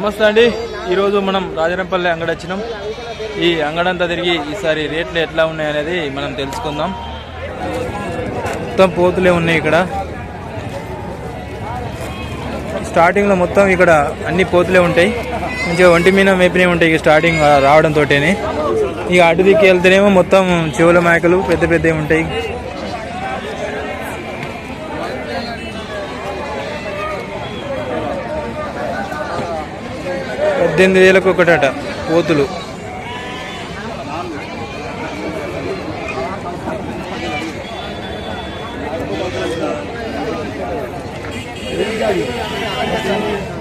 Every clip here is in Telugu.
నమస్తే అండి. ఈరోజు మనం రాజరంపల్లి అంగడి వచ్చినాం ఈ అంగడంతా తిరిగి ఈసారి రేట్లు ఎట్లా ఉన్నాయి అనేది మనం తెలుసుకుందాం. మొత్తం పోతులే ఉన్నాయి ఇక్కడ. స్టార్టింగ్లో మొత్తం ఇక్కడ అన్ని పోతులే ఉంటాయి. మంచిగా ఒంటి మీద మేపినవి ఉంటాయి స్టార్టింగ్ రావడంతో ఇక అటు దిక్కి వెళ్తేనేమో మొత్తం చెవుల మేకలు పెద్ద పెద్దవి ఉంటాయి. పద్దెనిమిది వేలకు ఒకటట పోతులు.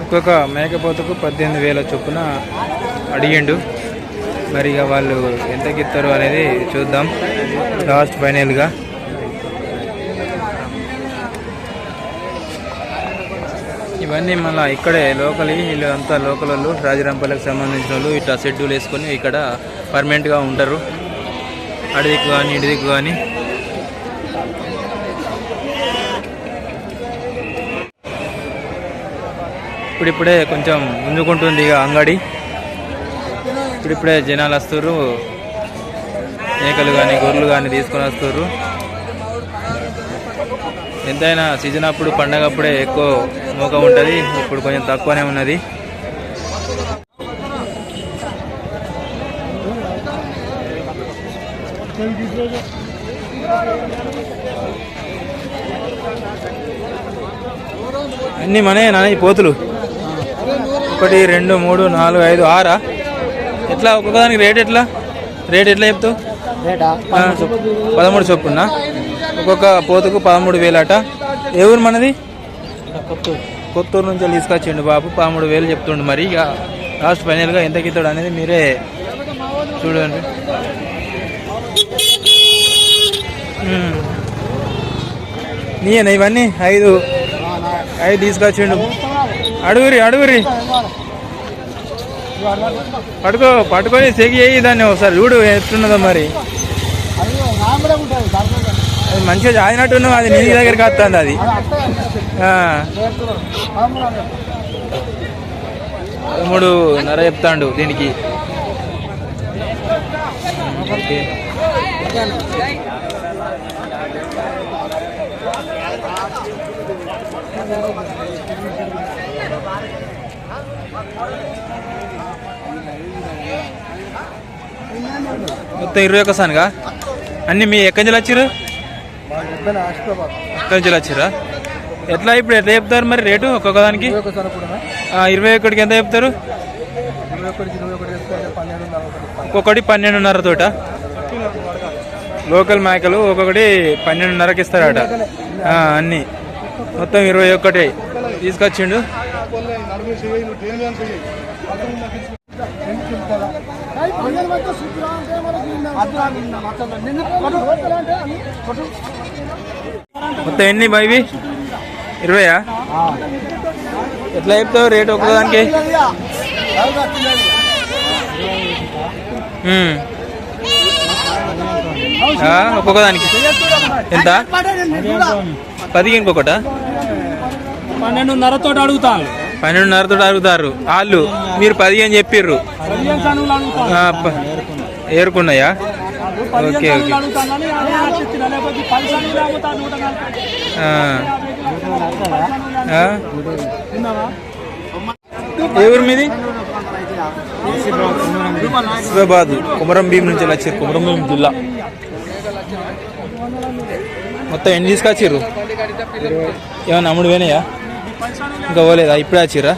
ఒక్కొక్క మేకపోతుకు పద్దెనిమిది వేల చొప్పున అడిగిండు. మరి ఇక వాళ్ళు ఎంతకిస్తారు అనేది చూద్దాం. లాస్ట్ ఫైనల్గా ఇవన్నీ మళ్ళీ ఇక్కడే లోకల్ వీళ్ళు అంతా లోకల్ వాళ్ళు రాజరాంపల్లికి సంబంధించిన వాళ్ళు ఇట్లా షెడ్యూల్ వేసుకొని ఇక్కడ పర్మనెంట్గా ఉంటారు. అడవికి కానీ ఇడిదిక్కు కానీ ఇప్పుడిప్పుడే కొంచెం ముందుకుంటుంది ఇక అంగడి. ఇప్పుడిప్పుడే జనాలు వస్తారు మేకలు కానీ గొర్రెలు కానీ తీసుకొని వస్తారు ఎంతైనా సీజన్ అప్పుడు పండగ అప్పుడే ఎక్కువ మోక ఉంటుంది. ఇప్పుడు కొంచెం తక్కువనే ఉన్నది. అన్ని మనే నాన్న ఈ పోతులు. ఒకటి రెండు మూడు నాలుగు ఐదు ఆరా? ఎట్లా? ఒక్కొక్కదానికి రేట్ ఎట్లా? రేట్ ఎట్లా చెప్తావు? పదమూడు చొప్పున. ఒక్కొక్క పోతుకు పదమూడు వేలట. ఏ ఊరు మనది? కొత్తూరు. నుంచి తీసుకొచ్చిండు బాబు. పదమూడు వేలు చెప్తుండు మరి. ఇక లాస్ట్ ఫైనల్గా ఎంత గీతాడు అనేది మీరే చూడండి. ఉమ్. నీయనా ఇవన్నీ? ఐదు. ఐదు తీసుకొచ్చిండు. అడుగురి అడుగురి. పట్టుకో పట్టుకొని సెగి చేయి దాన్ని ఒకసారి. చూడు ఎట్లున్నదో మరి. అది మంచిగా జాయినట్టున్నావు అది నీ దగ్గరికి వస్తుంది అది. తమ్ముడు నర చెప్తాండు దీనికి. మొత్తం ఇరవై ఒక్క సానుగా? అన్ని మీ ఎక్కడి నుంచి వచ్చారు ఎక్కడి నుంచి వచ్చారా ఎట్లా ఇప్పుడు ఎట్లా చెప్తారు మరి రేటు ఒక్కొక్క దానికి? ఇరవై ఒకటికి ఎంత చెప్తారు? ఒక్కొక్కటి పన్నెండున్నర తోట. లోకల్ మేకలు ఒక్కొక్కటి పన్నెండున్నరకి ఇస్తారట. అన్ని. మొత్తం ఇరవై ఒకటి తీసుకొచ్చిండు. మొత్తం ఎన్ని బైవి ఇరవయా? ఎట్లా చెప్తావు రేటు ఒక్కదానికి? ఒక్కొక్కదానికి. ఎంత? పదిహేనుకి ఒకట పన్నెండున్నరతో అడుగుతాను పన్నెండున్నరతో అడుగుతారు. వాళ్ళు మీరు పదిహేను చెప్పిర్రు. ఏరుకున్నాయా? Okay okay. ఏ ఊరు మీది? హైదరాబాద్. కుమరం భీం నుంచి వచ్చారు. కుమరం భీం జిల్లా. మొత్తం ఎన్ని తీసుకొచ్చారు? ఏమన్నా అమ్ముడు పోయినాయా? ఇంకా పోలేదా? ఇప్పుడే వచ్చిర్రా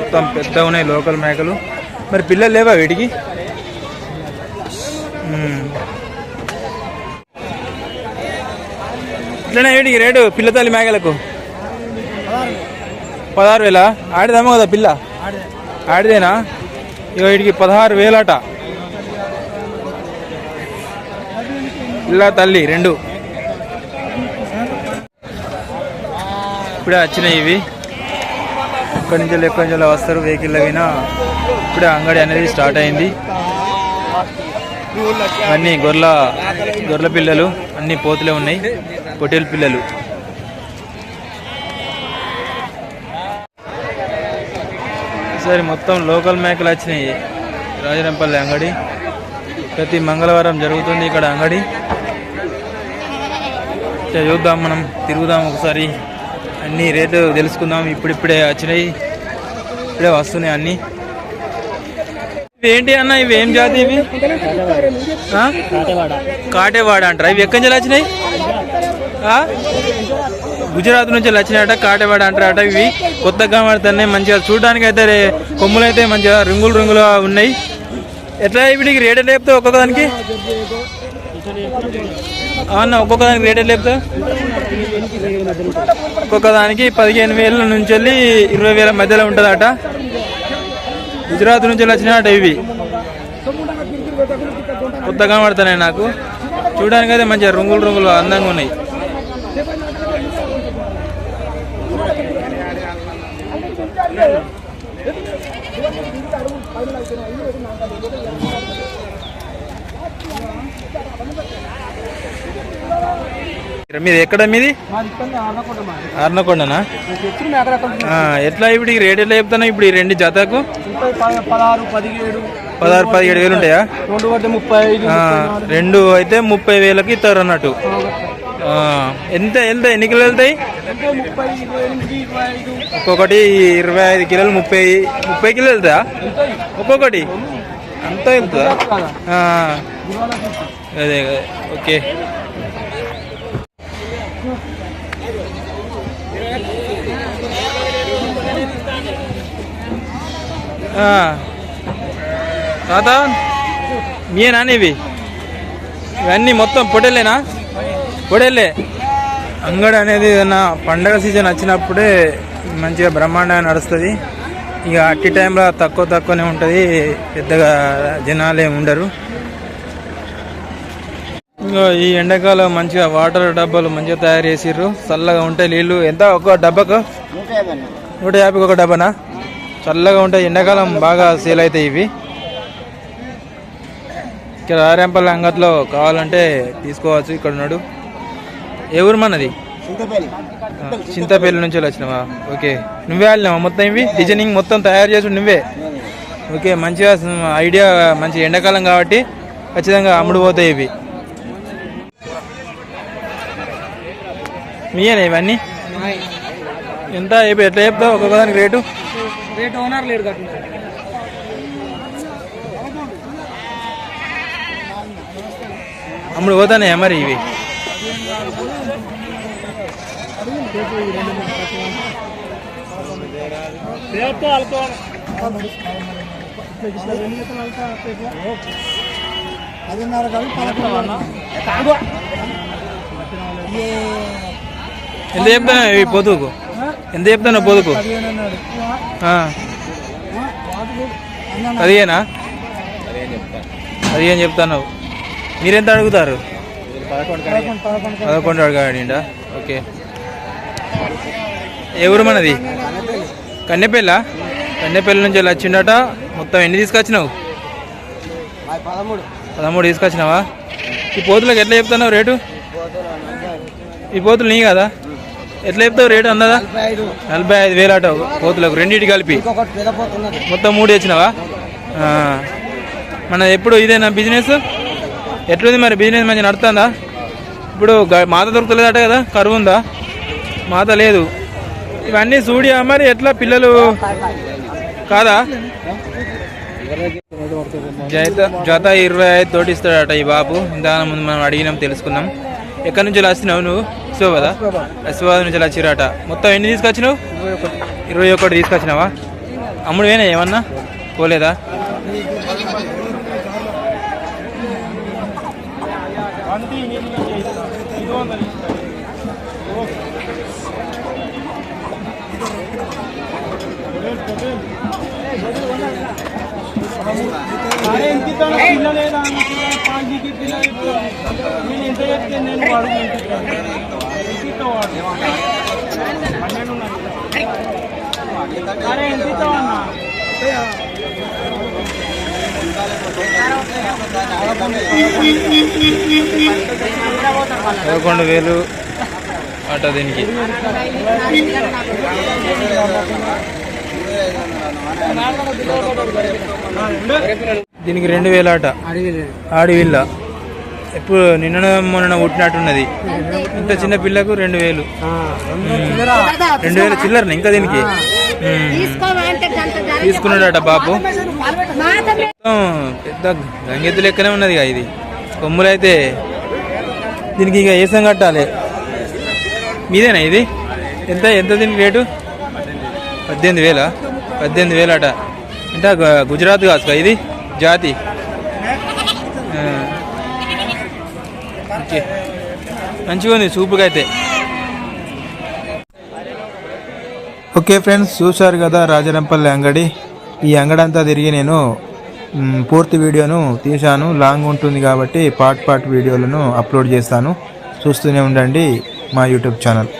మొత్తం పెద్ద ఉన్నాయి లోకల్ మేకలు. మరి పిల్లలు లేవా వీటికి? ఎట్లనే ఏంటి రేటు పిల్ల తల్లి మేకలకు? పదహారు వేల? ఆడిదామో కదా పిల్ల? ఆడిదేనా? ఇక వీటికి పదహారు వేలట. పిల్ల తల్లి రెండు. ఇప్పుడే వచ్చినాయి ఇవి. ఎక్కడి నుంచి ఎక్కడి నుంచి వస్తారు వెహికల్ అయినా ఇప్పుడే అంగడి అనేది స్టార్ట్ అయింది. అన్ని గొర్రెల గొర్రెల పిల్లలు అన్ని పోతులే ఉన్నాయి. పొట్టేలు పిల్లలు. సరే మొత్తం లోకల్ మేకలు వచ్చినాయి. రాజరంపల్లి అంగడి. ప్రతి మంగళవారం జరుగుతుంది ఇక్కడ అంగడి. చూద్దాం మనం తిరుగుదాం ఒకసారి. అన్ని రేట్లు తెలుసుకుందాం. ఇప్పుడిప్పుడే వచ్చినాయి. ఇప్పుడే వస్తున్నాయి అన్ని. ఇవేంటి ఏంటి అన్న ఇవి ఏం జాతి ఇవి? కాటేవాడ అంటారా? ఇవి ఎక్కడి నుంచి వచ్చినాయి? గుజరాత్ నుంచి వచ్చినాయట కాటేవాడ అంటారట ఇవి. కొత్తగా పడుతున్నాయి మంచిగా. చూడడానికి అయితే కొమ్ములు అయితే మంచిగా రింగులు రింగులుగా ఉన్నాయి. ఎట్లా వీటికి రేట్ ఎట్లా చెప్తావు ఒక్కొక్క దానికి ఆ అన్న ఒక్కొక్క దానికి రేట్ ఎట్లా చెప్తావు? ఒక్కొక్క దానికి పదిహేను వేల నుంచి వెళ్ళి ఇరవై వేల మధ్యలో ఉంటుందట. గుజరాత్ నుంచి వచ్చినట ఇవి. కొత్తగా పడుతున్నాయి నాకు. చూడడానికి అయితే మంచిగా రంగులు రంగులు అందంగా ఉన్నాయి. మీది ఎక్కడ మీది? అర్నకొండనా? ఎట్లా ఇప్పుడు ఈ రేట్ ఎట్లా చెప్తాను ఇప్పుడు ఈ రెండు జతకు పదహారు పదిహేడు పదహారు పదిహేడు వేలు ఉంటాయా? రెండు అయితే ముప్పై వేలకి ఇస్తారు అన్నట్టు. ఎంత ఎంత ఎన్ని కిలోలు వెళ్తాయి? ఒక్కొక్కటి ఇరవై ఐదు కిలోలు ముప్పై ముప్పై కిలోలు వెళ్తాయా. ఉంటాయి ఒక్కొక్కటి? అంత వెళ్తుందా? అదే. ఓకే. తాత మీయేనా ఇవి ఇవన్నీ మొత్తం పొడేలేనా పొడేలే అంగడి అనేది ఏదైనా పండగ సీజన్ వచ్చినప్పుడే మంచిగా బ్రహ్మాండంగా నడుస్తుంది. ఇక అట్టి టైంలో తక్కువ తక్కువనే ఉంటుంది. పెద్దగా జనాలు ఏమి ఉండరు. ఇంకా ఈ ఎండాకాలం మంచిగా వాటర్ డబ్బాలు మంచిగా తయారు చేసిర్రు. చల్లగా ఉంటాయి నీళ్ళు ఎంత? ఒక డబ్బాకు? నూట యాభైకి ఒక డబ్బానా? చల్లగా ఉంటాయి ఎండాకాలం బాగా సేల్ అవుతాయి ఇవి. ఇక్కడ ఆర్యాంపల్లి అంగట్లో కావాలంటే తీసుకోవచ్చు ఇక్కడ ఉన్నాడు. ఏ ఊరు మనది చింతపల్లి. నుంచి వచ్చినావా? ఓకే. నువ్వే వెళ్ళినావా మొత్తం ఇవి? డిజైనింగ్ మొత్తం తయారు చేసి నువ్వే? ఓకే మంచిగా ఐడియా మంచి ఎండాకాలం కాబట్టి ఖచ్చితంగా అమ్ముడు పోతాయి ఇవి. మీయేనా ఇవన్నీ? ఎంత అయిపోయి ఎట్లా చెప్తావు? ఒక్కొక్క దానికి రేటు? రేట్ ఓనర్ లేడు కట్టిన అమ్ముడు పోతానే మరి ఇవి. రేట్ అల్కో పదిన్నర ఎంత చెప్తాను ఈ పొదుకు ఎంత చెప్తాను పొదుపు ఆ, పదిహేనా? పదిహేను చెప్తాను మీరెంత అడుగుతారు? పదకొండు అడగాడిండా? ఓకే. ఎవరు మనది? కన్నెపల్ల. కన్నెపల్లి నుంచి వెళ్ళి వచ్చిండట. మొత్తం ఎన్ని తీసుకొచ్చినావు? పదమూడు తీసుకొచ్చినావా? ఈ పోతులకు ఎట్లా చెప్తున్నావు రేటు? ఈ పోతులు నీ కదా? ఎట్లా చెప్తావు రేటు అన్నదా నలభై ఐదు. వేలు అట పోతులకు రెండింటి కలిపి. మొత్తం మూడు తెచ్చినావా? ఆ. మన ఎప్పుడు ఇదేనా బిజినెస్? ఎట్లుంది మరి బిజినెస్ మంచిగా నడుతుందా ఇప్పుడు మాత దొరుకుతలేదట కదా కరువు ఉందా? మాత లేదు. ఇవన్నీ చూడియా మరి? ఎట్లా పిల్లలు? కాదా? జత జత ఇరవై ఐదు తోటి ఇస్తాడట ఈ బాబు. ఇంత ముందు మనం అడిగినాం తెలుసుకున్నాం. ఎక్కడి నుంచి వస్తున్నావు నువ్వు కదా అసిబాద్ నుంచి వచ్చిరాట మొత్తం ఎన్ని తీసుకొచ్చినావు? ఇరవై ఒకటి. తీసుకొచ్చినావా? అమ్ముడు ఏమన్నా? పోలేదా అరే ఎంత ఇస్తాను పిల్ల లేదా పాంచీకి పిల్ల నేను ఎంత చెప్తే నేను వాడు ఎంత అరే ఎంత ఇస్తావు అన్న పదకొండు వేలు అట దీనికి. దీనికి రెండు వేల ఆట. ఆడివిల్ల ఎప్పుడు నిన్న మొన్న పుట్టినట్టున్నది. ఇంత చిన్న పిల్లకు రెండు వేలు. రెండు వేలు చిల్లరన ఇంకా దీనికి. తీసుకున్నాడట బాపు పెద్ద గంగెద్దు లెక్కనే ఉన్నది ఇది. కొమ్ములు అయితే దీనికి ఇక ఏసం కట్టాలి? మీదేనా ఇది? ఎంత ఎంత దీనికి రేటు? పద్దెనిమిది వేల? పద్దెనిమిది వేలట. అంటే గుజరాత్ కాసుక ఇది? జాతి. ఓకే. మంచిగా ఉంది సూపుగా అయితే. ఓకే ఫ్రెండ్స్ చూశారు కదా రాజరంపల్లి అంగడి. ఈ అంగడి అంతా తిరిగి నేను పూర్తి వీడియోను తీశాను. లాంగ్ ఉంటుంది కాబట్టి పార్ట్ పార్ట్ వీడియోలను అప్లోడ్ చేస్తాను. చూస్తూనే ఉండండి మా యూట్యూబ్ ఛానల్.